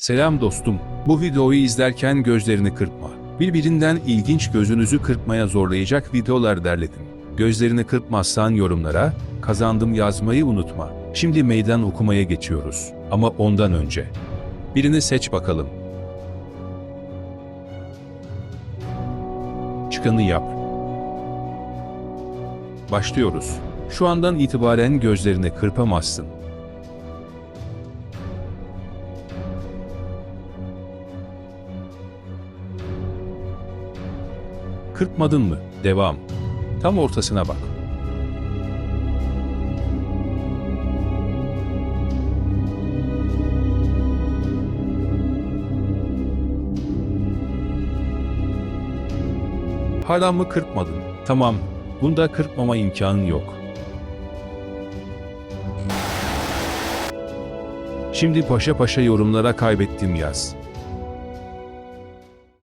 Selam dostum. Bu videoyu izlerken gözlerini kırpma. Birbirinden ilginç gözünüzü kırpmaya zorlayacak videolar derledim. Gözlerini kırpmazsan yorumlara kazandım yazmayı unutma. Şimdi meydan okumaya geçiyoruz. Ama ondan önce. Birini seç bakalım. Çıkanı yap. Başlıyoruz. Şu andan itibaren gözlerini kırpamazsın. Kırpmadın mı? Devam. Tam ortasına bak. Hala mı kırpmadın? Tamam. Bunda kırpmama imkanın yok. Şimdi paşa paşa yorumlara kaybettim yaz.